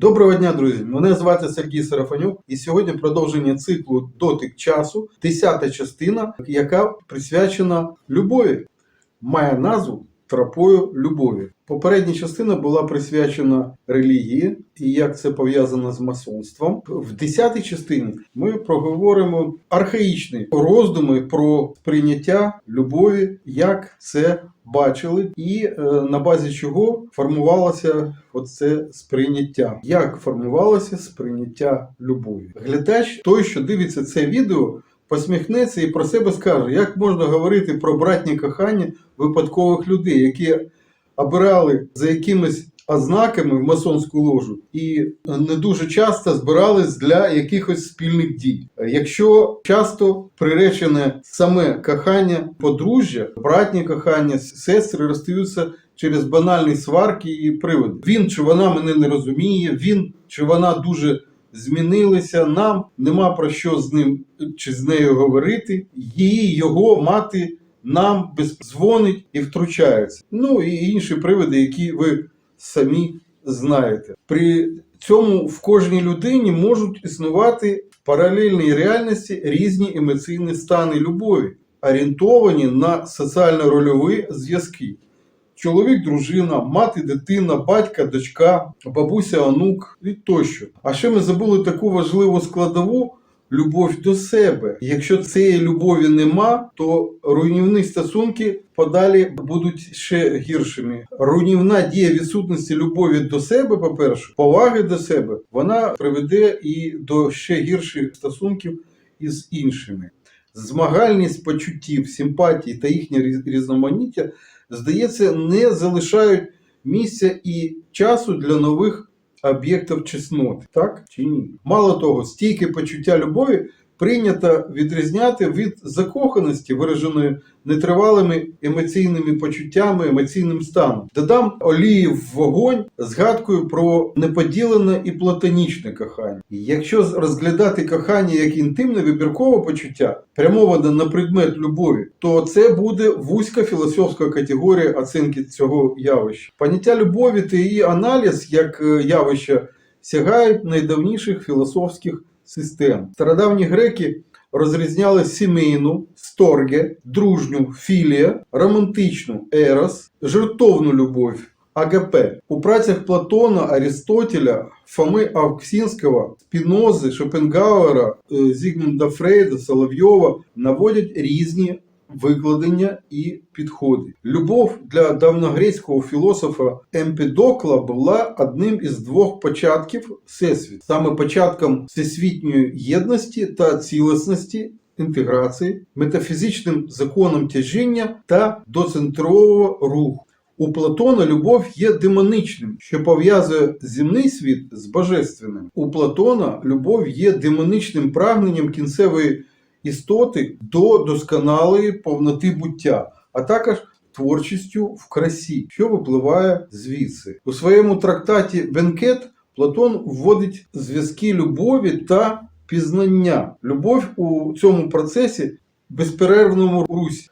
Доброго дня, друзі! Мене звати Сергій Сарафанюк, і сьогодні продовження циклу Дотик часу, 10 частина, яка присвячена любові, має назву Тропою любові. Попередня частина була присвячена релігії і як це пов'язано з масонством. В 10 частині ми проговоримо архаїчні роздуми про сприйняття любові, як це бачили, і е, на базі чого формувалося оце сприйняття. Як формувалося сприйняття любові? Глядач, той, що дивиться це відео, посміхнеться і про себе скаже, як можна говорити про братні кохання випадкових людей, які обирали за якимись ознаками в масонську ложу і не дуже часто збирались для якихось спільних дій. Якщо часто приречене саме кохання подружжя, братні кохання, сестри розстаються через банальні сварки і приводи. Він чи вона мене не розуміє, він чи вона дуже змінилися. Нам нема про що з ним чи з нею говорити. Її його мати нам дзвонить і втручається. Ну і інші приводи, які ви самі знаєте. При цьому в кожній людині можуть існувати в паралельній реальності різні емоційні стани любові, орієнтовані на соціально-рольові зв'язки. Чоловік, дружина, мати, дитина, батька, дочка, бабуся, онук і тощо. А ще ми забули таку важливу складову любов до себе. Якщо цієї любові нема, то руйнівні стосунки подалі будуть ще гіршими. Руйнівна дія відсутності любові до себе, по-перше, поваги до себе, вона приведе і до ще гірших стосунків із іншими. Змагальність почуттів, симпатії та їхнє різноманіття, здається, не залишають місця і часу для нових об'єктів чесноти, так чи ні? Мало того, стійке почуття любові прийнято відрізняти від закоханості, вираженої нетривалими емоційними почуттями, емоційним станом. Додам олії в вогонь згадкою про неподілене і платонічне кохання. Якщо розглядати кохання як інтимне вибіркове почуття, прямоване на предмет любові, то це буде вузька філософська категорія оцінки цього явища. Поняття любові та її аналіз як е, явища сягають найдавніших філософських систем. Стародавні греки розрізняли сімейну сторге, дружню філія, романтичну ерос, жертовну любов. АГП. У працях Платона, Арістотеля, Фоми Авксінського, Спінози, Шопенгауера, е, Зігмунда Фрейда, Соловйова наводять різні викладення і підходи. Любов для давногрецького філософа Емпідокла була одним із двох початків всесвіту, саме початком всесвітньої єдності та цілісності. Інтеграції, метафізичним законом тяжіння та доцентрового руху. У Платона любов є демоничним, що пов'язує земний світ з божественним. У Платона любов є демоничним прагненням кінцевої істоти до досконалої повноти буття, а також творчістю в красі, що випливає звідси. У своєму трактаті Бенкет Платон вводить зв'язки любові та пізнання. Любов у цьому процесі безперервному русі.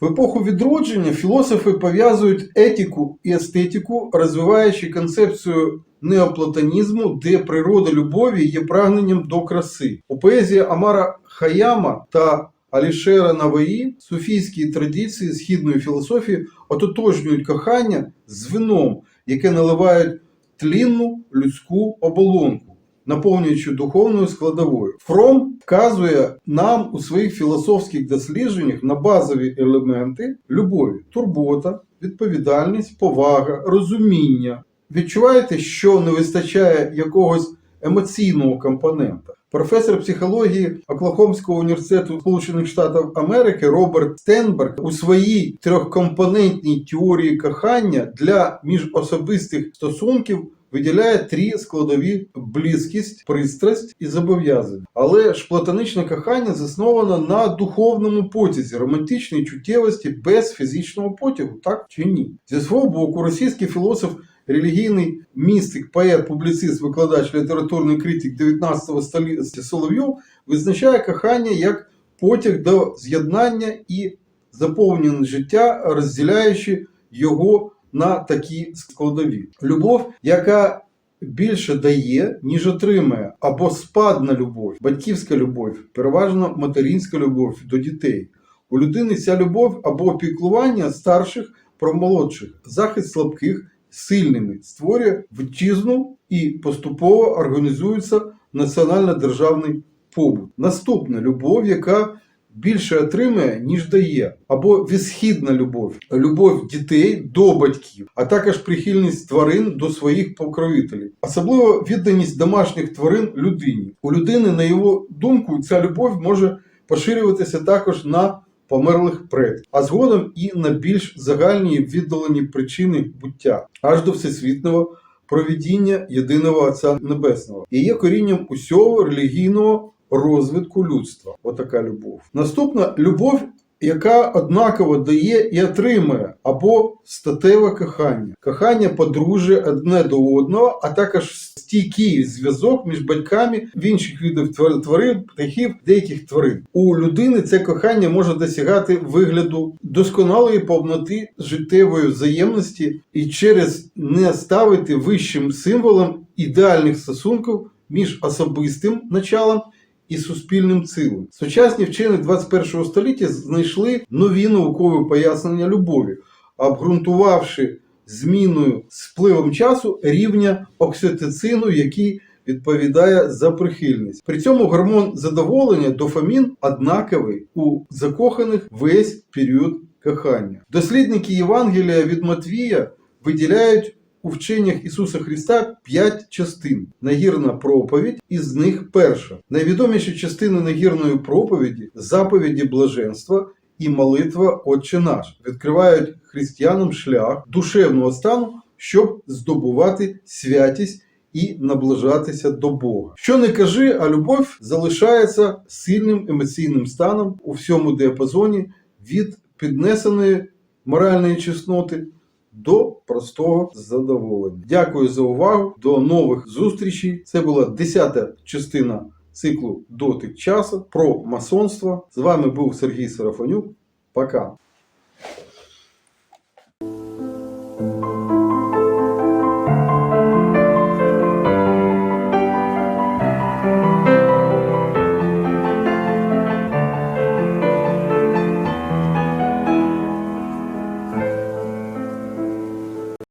В епоху відродження філософи пов'язують етику і естетику, розвиваючи концепцію неоплатонізму, де природа любові є прагненням до краси. У поезії Амара Хаяма та Алішера Наваї суфійські традиції східної філософії ототожнюють кохання з вином, яке наливають тлінну людську оболонку наповнюючи духовною складовою. Фром вказує нам у своїх філософських дослідженнях на базові елементи любові: турбота, відповідальність, повага, розуміння. Відчуваєте, що не вистачає якогось емоційного компонента. Професор психології Оклахомського університету Сполучених Штатів Америки Роберт Стенберг у своїй трьохкомпонентній теорії кохання для міжособистих стосунків виділяє три складові близькість, пристрасть і зобов'язання. Але ж платоничне кохання засновано на духовному потязі, романтичній чуттєвості без фізичного потягу, так чи ні? Зі свого боку, російський філософ. Релігійний містик, поет, публіцист, викладач, літературний критик 19 століття Соловйов визначає кохання як потяг до з'єднання і заповнення життя, розділяючи його на такі складові. Любов, яка більше дає, ніж отримує, або спадна любов, батьківська любов, переважно материнська любов до дітей. У людини ця любов або опіклування старших про молодших, захист слабких сильними, створює вітчизну і поступово організується національно-державний побут. Наступна любов, яка більше отримує, ніж дає, або відсхідна любов, любов дітей до батьків, а також прихильність тварин до своїх покровителів, особливо відданість домашніх тварин людині. У людини, на його думку, ця любов може поширюватися також на померлих предків, а згодом і на більш загальні віддалені причини буття, аж до всесвітнього провідіння єдиного Отця Небесного. І є корінням усього релігійного розвитку людства. Отака любов. Наступна любов, яка однаково дає і отримує, або статеве кохання, кохання подружжя одне до одного, а також стійкий зв'язок між батьками в інших твар- тварин, птахів, деяких тварин. У людини це кохання може досягати вигляду досконалої повноти життєвої взаємності і через не ставити вищим символом ідеальних стосунків між особистим началом і суспільним цілим. Сучасні вчені 21 століття знайшли нові наукові пояснення любові, обґрунтувавши зміною з пливом часу рівня окситоцину, який відповідає за прихильність. При цьому гормон задоволення дофамін однаковий у закоханих весь період кохання. Дослідники Євангелія від Матвія виділяють у вченнях Ісуса Христа п'ять частин. Нагірна проповідь, із них перша. Найвідоміші частини нагірної проповіді заповіді блаженства і молитва Отче наш відкривають християнам шлях душевного стану, щоб здобувати святість і наближатися до Бога. Що не кажи, а любов залишається сильним емоційним станом у всьому діапазоні від піднесеної моральної чесноти до простого задоволення. Дякую за увагу. До нових зустрічей. Це була 10-та частина циклу Дотик часу про масонство. З вами був Сергій Сарафанюк. Пока.